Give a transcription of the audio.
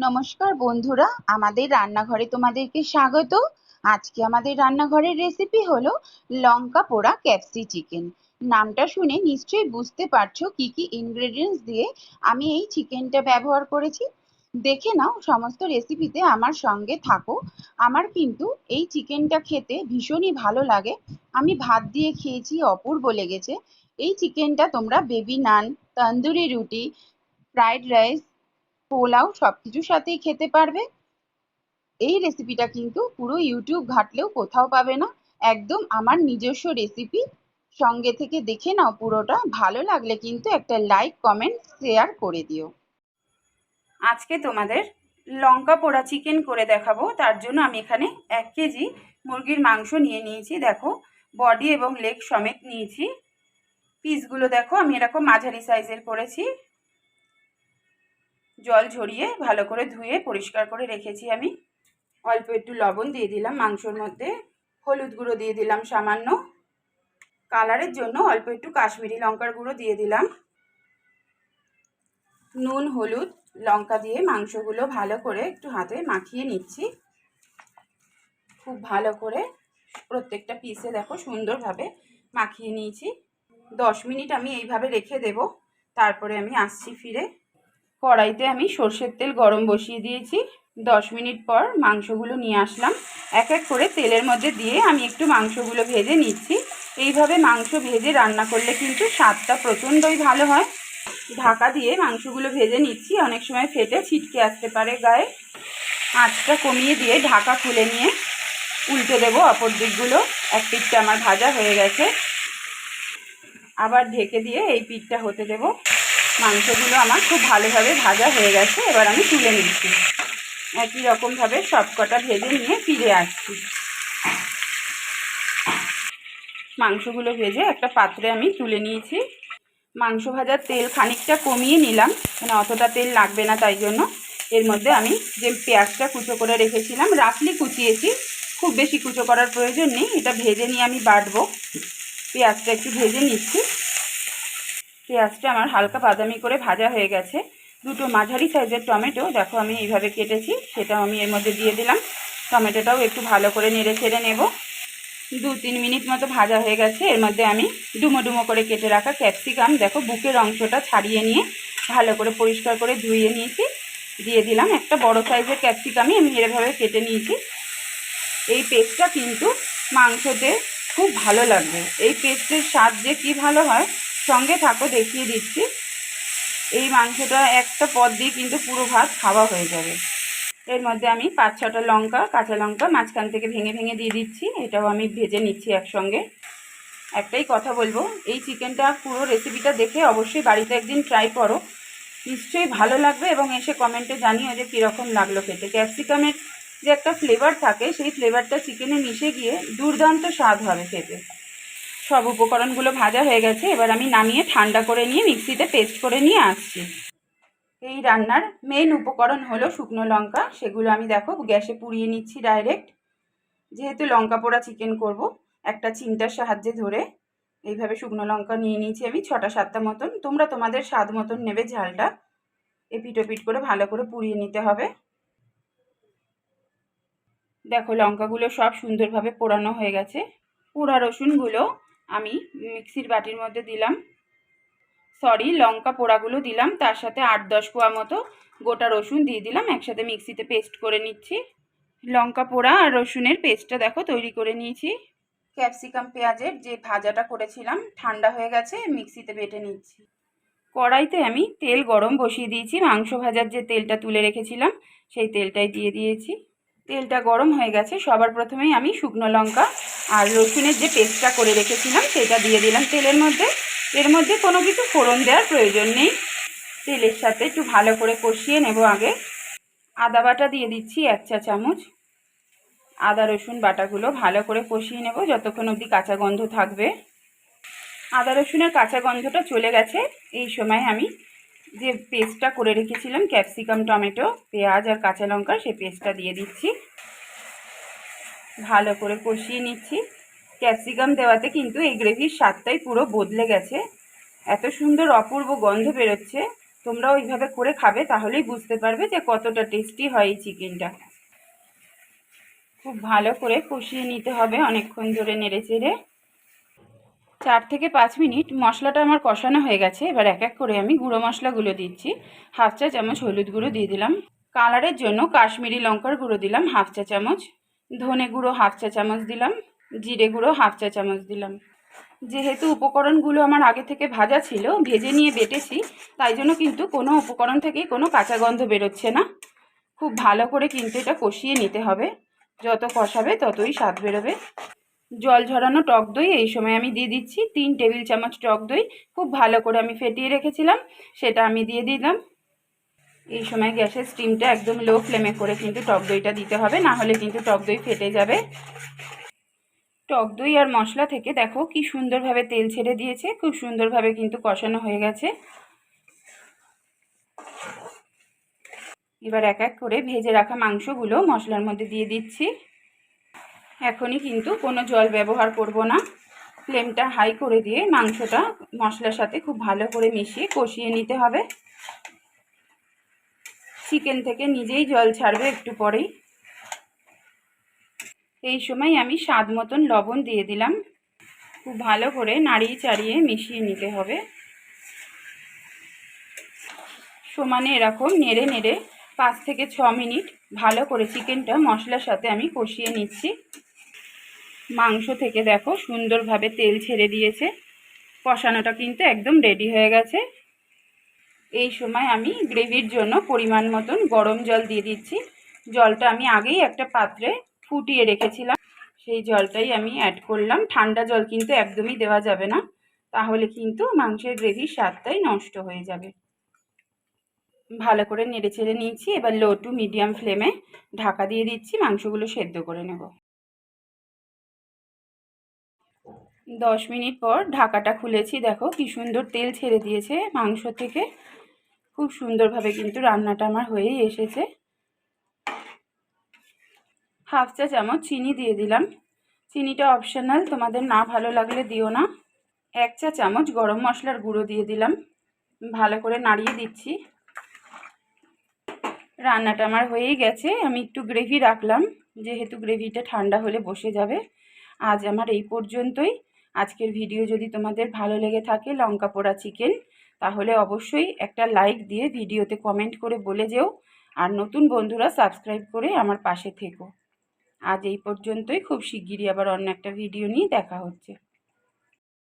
নমস্কার বন্ধুরা, আমাদের রান্নাঘরে তোমাদেরকে স্বাগত। আজকে আমাদের রান্নাঘরের রেসিপি হলো লঙ্কা পোড়া ক্যাপসি চিকেন নামটা শুনে নিশ্চয়ই বুঝতে পারছ কি কি ইনগ্রেডিয়েন্টস দিয়ে আমি এই চিকেনটা ব্যবহার করেছি। দেখে নাও, সমস্ত রেসিপিতে আমার সঙ্গে থাকো। আমার কিন্তু এই চিকেনটা খেতে ভীষণই ভালো লাগে। আমি ভাত দিয়ে খেয়েছি, অপূর্ব লেগেছে। এই চিকেনটা তোমরা বেবি নান তন্দুরি রুটি ফ্রাইড রাইস পোলাও সব কিছুর সাথেই খেতে পারবে। এই রেসিপিটা কিন্তু পুরো ইউটিউব ঘাটলেও কোথাও পাবে না। একদম আমার নিজস্ব রেসিপি সঙ্গে থেকে দেখে নাও পুরোটা। ভালো লাগলে কিন্তু একটা লাইক কমেন্ট শেয়ার করে দিও। আজকে তোমাদের লঙ্কা পোড়া চিকেন করে দেখাবো। তার জন্য আমি এখানে এক কেজি মুরগির মাংস নিয়ে নিয়েছি। দেখো বডি এবং লেগ সমেত নিয়েছি। পিসগুলো দেখো, আমি এরকম মাঝারি সাইজের করেছি। জল ঝরিয়ে ভালো করে ধুয়ে পরিষ্কার করে রেখেছি আমি। অল্প একটু লবণ দিয়ে দিলাম, মাংসর মধ্যে হলুদ গুঁড়ো দিয়ে দিলাম সামান্য। কালারের জন্য অল্প একটু কাশ্মীরি লঙ্কার গুঁড়ো দিয়ে দিলাম। নুন, হলুদ, লঙ্কা দিয়ে মাংসগুলো ভালো করে একটু হাতে মাখিয়ে নিচ্ছি। খুব ভালো করে প্রত্যেকটা পিসে দেখো সুন্দরভাবে মাখিয়ে নিয়েছি। দশ মিনিট আমি এইভাবে রেখে দেব, তারপরে আমি আসছি ফিরে। কড়াইতে আমি সর্ষের তেল গরম বসিয়ে দিয়েছি। দশ মিনিট পর মাংসগুলো নিয়ে আসলাম। এক এক করে তেলের মধ্যে দিয়ে আমি একটু মাংসগুলো ভেজে নিচ্ছি। এইভাবে মাংস ভেজে রান্না করলে কিন্তু স্বাদটা প্রচণ্ডই ভালো হয়। ঢাকা দিয়ে মাংসগুলো ভেজে নিচ্ছি। অনেক সময় ফেটে ছিটকে আসতে পারে গায়ে। আঁচটা কমিয়ে দিয়ে ঢাকা খুলে নিয়ে উল্টে দেবো অপর দিকগুলো। এক পিঠটা আমার ভাজা হয়ে গেছে। আবার ঢেকে দিয়ে এই পিঠটা হতে দেবো। মাংসগুলো আমার খুব ভালোভাবে ভাজা হয়ে গেছে, এবার আমি তুলে নিচ্ছি। একই রকমভাবে সব কটা ভেজে নিয়ে ফিরে আসছি। মাংসগুলো ভেজে একটা পাত্রে আমি তুলে নিয়েছি। মাংস ভাজার তেল খানিকটা কমিয়ে নিলাম মানে অতটা তেল লাগবে না তাই জন্য। এর মধ্যে আমি যে পেঁয়াজটা কুচো করে রেখেছিলাম, রাফলি কুচিয়েছি। খুব বেশি কুচো করার প্রয়োজন নেই, এটা ভেজে নিয়ে আমি বাটবো। পেঁয়াজটা একটু ভেজে নিচ্ছি। পেঁয়াজটা আমার হালকা বাদামি করে ভাজা হয়ে গেছে। দুটো মাঝারি সাইজের টমেটো, দেখো আমি এইভাবে কেটেছি, সেটাও আমি এর মধ্যে দিয়ে দিলাম। টমেটোটাও একটু ভালো করে নেড়ে ছেড়ে নেব। দু তিন মিনিট মতো ভাজা হয়ে গেছে, এর মধ্যে আমি ডুমো ডুমো করে কেটে রাখা ক্যাপসিকাম, দেখো বুকের অংশটা ছাড়িয়ে নিয়ে ভালো করে পরিষ্কার করে ধুয়ে নিয়েছি। দিয়ে দিলাম একটা বড় সাইজের ক্যাপসিকামই, আমি এভাবে কেটে নিয়েছি। এই পেস্টটা কিন্তু মাংসতে খুব ভালো লাগবে। এই পেস্টের স্বাদ যে কী ভালো হয় সঙ্গে থাকো, দেখিয়ে দিচ্ছি। এই মাংসটা একটা পদ দিয়ে কিন্তু পুরো ভাত খাওয়া হয়ে যাবে। এর মধ্যে আমি পাঁচ ছটা লঙ্কা, কাঁচা লঙ্কা মাঝখান থেকে ভেঙে ভেঙে দিয়ে দিচ্ছি। এটাও আমি ভেজে নিচ্ছি একসঙ্গে। একটাই কথা বলব, এই চিকেনটা পুরো রেসিপিটা দেখে অবশ্যই বাড়িতে একদিন ট্রাই করো। নিশ্চয়ই ভালো লাগবে এবং এসে কমেন্টে জানিও যে কীরকম লাগল খেতে। ক্যাপসিকামের যে একটা ফ্লেভার থাকে, সেই ফ্লেভারটা চিকেনে মিশে গিয়ে দুর্দান্ত স্বাদ হবে খেতে। সব উপকরণগুলো ভাজা হয়ে গেছে, এবার আমি নামিয়ে ঠান্ডা করে নিয়ে মিক্সিতে পেস্ট করে নিয়ে আসছি। এই রান্নার মেন উপকরণ হলো শুকনো লঙ্কা, সেগুলো আমি দেখো গ্যাসে পুড়িয়ে নিচ্ছি ডাইরেক্ট যেহেতু লঙ্কা পোড়া চিকেন করব, একটা চিন্তার সাহায্যে ধরে এইভাবে শুকনো লঙ্কা নিয়ে নিয়েছি আমি ছটা সাতটা মতন। তোমরা তোমাদের স্বাদ মতন নেবে ঝালটা। এপিট ওপিট করে ভালো করে পুড়িয়ে নিতে হবে। দেখো লঙ্কাগুলো সব সুন্দরভাবে পোড়ানো হয়ে গেছে। পোড়া রসুনগুলো আমি মিক্সির বাটির মধ্যে দিলাম। সরি লঙ্কা পোড়াগুলো দিলাম। তার সাথে আট দশ কোয়া মতো গোটা রসুন দিয়ে দিলাম। একসাথে মিক্সিতে পেস্ট করে নিচ্ছি। লঙ্কা পোড়া আর রসুনের পেস্টটা দেখো, তৈরি করে নিয়েছি। ক্যাপসিকাম পেঁয়াজের যে ভাজাটা করেছিলাম, ঠান্ডা হয়ে গেছে, মিক্সিতে বেটে নিচ্ছি। কড়াইতে আমি তেল গরম বসিয়ে দিয়েছি। মাংস ভাজার যে তেলটা তুলে রেখেছিলাম, সেই তেলটাই দিয়ে দিয়েছি। তেলটা গরম হয়ে গেছে। সবার প্রথমেই আমি শুকনো লঙ্কা আর রসুনের যে পেস্টটা করে রেখেছিলাম, সেটা দিয়ে দিলাম তেলের মধ্যে। এর মধ্যে কোনো কিছু ফোড়ন দেওয়ার প্রয়োজন নেই। তেলের সাথে একটু ভালো করে কষিয়ে নেব আগে। আদা বাটা দিয়ে দিচ্ছি এক চা চামচ। আদা, রসুন বাটাগুলো ভালো করে কষিয়ে নেব যতক্ষণ অবধি কাঁচা গন্ধ থাকবে। আদা, রসুনের কাঁচা গন্ধটা চলে গেছে। এই সময় আমি যে পেস্টটা করে রেখেছিলাম, ক্যাপসিকাম, টমেটো, পেঁয়াজ আর কাঁচা লঙ্কা সেই পেস্টটা দিয়ে দিচ্ছি। ভালো করে কষিয়ে নিচ্ছি। ক্যাপসিকাম দেওয়াতে কিন্তু এই গ্রেভির স্বাদটাই পুরো বদলে গেছে। এত সুন্দর অপূর্ব গন্ধ বেরোচ্ছে। তোমরা ওইভাবে করে খাবে, তাহলেই বুঝতে পারবে যে কতটা টেস্টি হয় এই চিকেনটা। খুব ভালো করে কষিয়ে নিতে হবে অনেকক্ষণ ধরে নেড়ে চেড়ে চার থেকে পাঁচ মিনিট মশলাটা আমার কষানো হয়ে গেছে। এবার এক এক করে আমি গুঁড়ো মশলাগুলো দিচ্ছি। হাফ চা চামচ হলুদ গুঁড়ো দিয়ে দিলাম। কালারের জন্য কাশ্মীরি লঙ্কার গুঁড়ো দিলাম হাফ চা চামচ। ধনে গুঁড়ো হাফ চা চামচ দিলাম, জিরে গুঁড়ো হাফ চা চামচ দিলাম। যেহেতু উপকরণগুলো আমার আগে থেকে ভাজা ছিল, ভেজে নিয়ে বেটেছি, তাই জন্য কিন্তু কোনো উপকরণ থেকেই কোনো কাঁচা গন্ধ বেরোচ্ছে না। খুব ভালো করে কিন্তু এটা কষিয়ে নিতে হবে। যত কষাবে ততই স্বাদ বেরোবে। জল ঝরানো টক দই এই সময় আমি দিয়ে দিচ্ছি, তিন টেবিল চামচ টক দই। খুব ভালো করে আমি ফেটিয়ে রেখেছিলাম, সেটা আমি দিয়ে দিলাম। এই সময় গ্যাসের স্টিমটা একদম লো ফ্লেমে করে কিন্তু টক দইটা দিতে হবে, না হলে কিন্তু টক দই ফেটে যাবে। টক দই আর মশলা থেকে দেখো কি সুন্দরভাবে তেল ছেড়ে দিয়েছে, খুব সুন্দরভাবে কিন্তু কষানো হয়ে গেছে। এবার এক এক করে ভেজে রাখা মাংসগুলো মশলার মধ্যে দিয়ে দিচ্ছি। এখনই কিন্তু কোনো জল ব্যবহার করব না। ফ্লেমটা হাই করে দিয়ে মাংসটা মশলার সাথে খুব ভালো করে মিশিয়ে কষিয়ে নিতে হবে। চিকেন থেকে নিজেই জল ছাড়বে একটু পরেই। এই সময় আমি স্বাদ মতন লবণ দিয়ে দিলাম। খুব ভালো করে নাড়িয়ে চাড়িয়ে মিশিয়ে নিতে হবে। সমানে এরকম নেড়ে নেড়ে পাঁচ থেকে ছ মিনিট ভালো করে চিকেনটা মশলার সাথে আমি কষিয়ে নিচ্ছি। মাংস থেকে দেখো সুন্দরভাবে তেল ছেড়ে দিয়েছে। কষানোটা কিন্তু একদম রেডি হয়ে গেছে। এই সময় আমি গ্রেভির জন্য পরিমাণ মতন গরম জল দিয়ে দিচ্ছি। জলটা আমি আগেই একটা পাত্রে ফুটিয়ে রেখেছিলাম। সেই জলটাই আমি অ্যাড করলাম। ঠান্ডা জল কিন্তু একদমই দেওয়া যাবে না। তাহলে কিন্তু মাংসের গ্রেভির স্বাদটাই নষ্ট হয়ে যাবে। ভালো করে নেড়ে চেড়ে নিয়েছি। এবার লো টু মিডিয়াম ফ্লেমে ঢাকা দিয়ে দিচ্ছি। মাংসগুলো সেদ্ধ করে নেব। দশ মিনিট পর ঢাকাটা খুলেছি। দেখো কি সুন্দর তেল ছেড়ে দিয়েছে মাংস থেকে। খুব সুন্দরভাবে কিন্তু রান্নাটা আমার হয়েই এসেছে। হাফ চা চামচ চিনি দিয়ে দিলাম। চিনিটা অপশনাল তোমাদের না ভালো লাগলে দিও না। এক চা চামচ গরম মশলার গুঁড়ো দিয়ে দিলাম। ভালো করে নাড়িয়ে দিচ্ছি। রান্নাটা আমার হয়েই গেছে। আমি একটু গ্রেভি রাখলাম, যেহেতু গ্রেভিটা ঠান্ডা হলে বসে যাবে। আজ আমার এই পর্যন্তই। আজকের ভিডিও যদি তোমাদের ভালো লেগে থাকে, লঙ্কা পোড়া চিকেন তাহলে অবশ্যই একটা লাইক দিয়ে ভিডিওতে কমেন্ট করে বলে যেও, আর নতুন বন্ধুরা সাবস্ক্রাইব করে আমার পাশে থেকো। আজ এই পর্যন্তই, খুব শিগগিরই আবার অন্য একটা ভিডিও নিয়ে দেখা হচ্ছে।